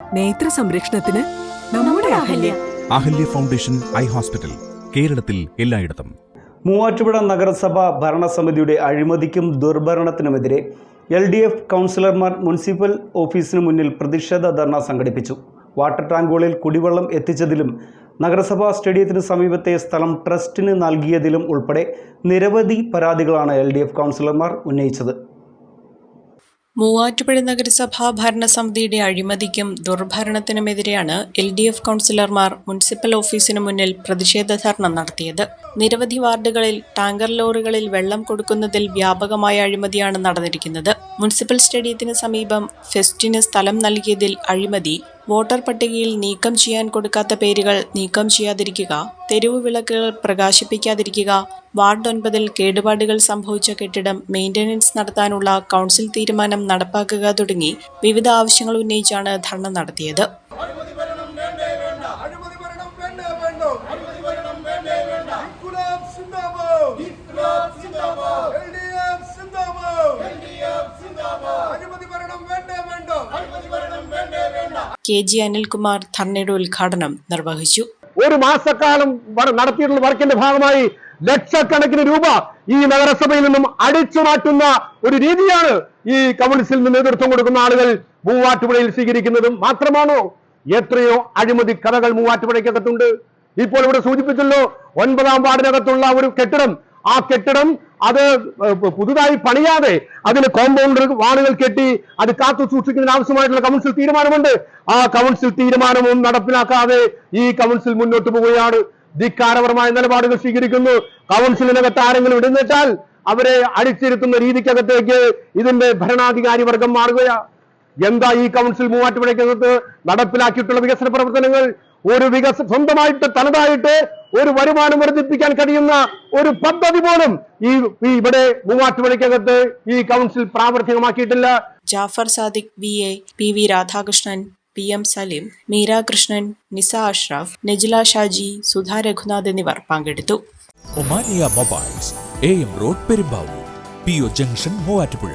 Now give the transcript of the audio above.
നേത്ര സംരക്ഷണത്തിന് നമ്മുടെ Ahalya. Ahalya. Foundation eye hospital കേരളത്തിൽ എല്ലായിടത്തും. മൂവാറ്റുപുഴ നഗരസഭ ഭരണസമിതിയുടെ അഴിമതിക്കും ദുർഭരണത്തിനുമെതിരെ എൽ ഡി എഫ് കൗൺസിലർമാർ മുനിസിപ്പൽ ഓഫീസിന് മുന്നിൽ പ്രതിഷേധ ധർണ സംഘടിപ്പിച്ചു. വാട്ടർ ടാങ്കുകളിൽ കുടിവെള്ളം എത്തിച്ചതിലും നഗരസഭാ സ്റ്റേഡിയത്തിന് സമീപത്തെ സ്ഥലം ട്രസ്റ്റിന് നൽകിയതിലും ഉൾപ്പെടെ നിരവധി പരാതികളാണ് എൽ ഡി എഫ് കൗൺസിലർമാർ ഉന്നയിച്ചത്. മൂവാറ്റുപുഴ നഗരസഭാ ഭരണസമിതിയുടെ അഴിമതിക്കും ദുർഭരണത്തിനുമെതിരെയാണ് എൽ ഡി എഫ് കൗൺസിലർമാർ മുനിസിപ്പൽ ഓഫീസിനു മുന്നിൽ പ്രതിഷേധ ധർണ നടത്തിയത്. നിരവധി വാർഡുകളിൽ ടാങ്കർ ലോറികളിൽ വെള്ളം കൊടുക്കുന്നതിൽ വ്യാപകമായ അഴിമതിയാണ് നടന്നിരിക്കുന്നത്. മുനിസിപ്പൽ സ്റ്റേഡിയത്തിന് സമീപം ഫെസ്റ്റിന് സ്ഥലം നൽകിയതിൽ അഴിമതി വോട്ടർ പട്ടികയിൽ നീക്കം ചെയ്യാൻ കൊടുക്കാത്ത പേരുകൾ നീക്കം ചെയ്യാതിരിക്കുക തെരുവ് വിളക്കുകൾ പ്രകാശിപ്പിക്കാതിരിക്കുക വാർഡ് ഒൻപതിൽ കേടുപാടുകൾ സംഭവിച്ച കെട്ടിടം മെയിന്റനൻസ് നടത്താനുള്ള കൗൺസിൽ തീരുമാനം നടപ്പാക്കുക തുടങ്ങി വിവിധ ആവശ്യങ്ങൾ ഉന്നയിച്ചാണ് ധർണ നടത്തിയത്. കെ ജി അനിൽകുമാർ ധർണയുടെ ഉദ്ഘാടനം നിർവഹിച്ചു. ഒരു മാസക്കാലം നടത്തിയിട്ടുള്ള വർക്കിന്റെ ഭാഗമായി ലക്ഷക്കണക്കിന് രൂപ ഈ നഗരസഭയിൽ നിന്നും അടിച്ചു മാറ്റുന്ന ഒരു രീതിയാണ് ഈ കമ്മ്യൂണിസ്റ്റിൽ നിന്ന് നേതൃത്വം കൊടുക്കുന്ന ആളുകൾ മൂവാറ്റുപുഴയിൽ സ്വീകരിക്കുന്നതും മാത്രമാണോ എത്രയോ അഴിമതി കഥകൾ മൂവാറ്റുപുഴയ്ക്കകത്തുണ്ട്. ഇപ്പോൾ ഇവിടെ സൂചിപ്പിച്ചല്ലോ ഒൻപതാം വാർഡിനകത്തുള്ള ഒരു കെട്ടിടം ആ കെട്ടിടം അത് പുതുതായി പണിയാതെ അതിന് കോമ്പൗണ്ടർ വാളുകൾ കെട്ടി അത് കാത്തു സൂക്ഷിക്കുന്നതിന് ആവശ്യമായിട്ടുള്ള കൗൺസിൽ തീരുമാനമുണ്ട്. ആ കൗൺസിൽ തീരുമാനവും നടപ്പിലാക്കാതെ ഈ കൗൺസിൽ മുന്നോട്ട് പോവുകയാണ്. ധിക്കാരപരമായ നിലപാടുകൾ സ്വീകരിക്കുന്നു. കൗൺസിലിനകത്ത് ആരെങ്കിലും ഇടുന്നിട്ടാൽ അവരെ അടിച്ചിരുത്തുന്ന രീതിക്കകത്തേക്ക് ഇതിന്റെ ഭരണാധികാരി വർഗം മാറുകയാ. എന്താ ഈ കൗൺസിൽ മൂവാറ്റുപുഴയ്ക്കകത്ത് നടപ്പിലാക്കിയിട്ടുള്ള വികസന പ്രവർത്തനങ്ങൾ? ഒരു വികസ സ്വന്തമായിട്ട് തനതായിട്ട് ഒരു വരുമാനം വർദ്ധിപ്പിക്കാൻ കഴിയുന്ന ഒരു പദ്ധതി പോലും ഈ ഇവിടെ മൂവാറ്റുപുഴയ്ക്കകത്ത് ഈ council പ്രാവർത്തികമാക്കിയിട്ടില്ല. Jafar Sadiq V A P V Radhakrishnan P M Saleem Meera Krishnan Nisa Ashraf Najila Shaji Sudha Raghunath എന്നിവർ പങ്കെടുത്തു. Omania mobiles A M road Perumbavoor P O junction Muvattupuzha.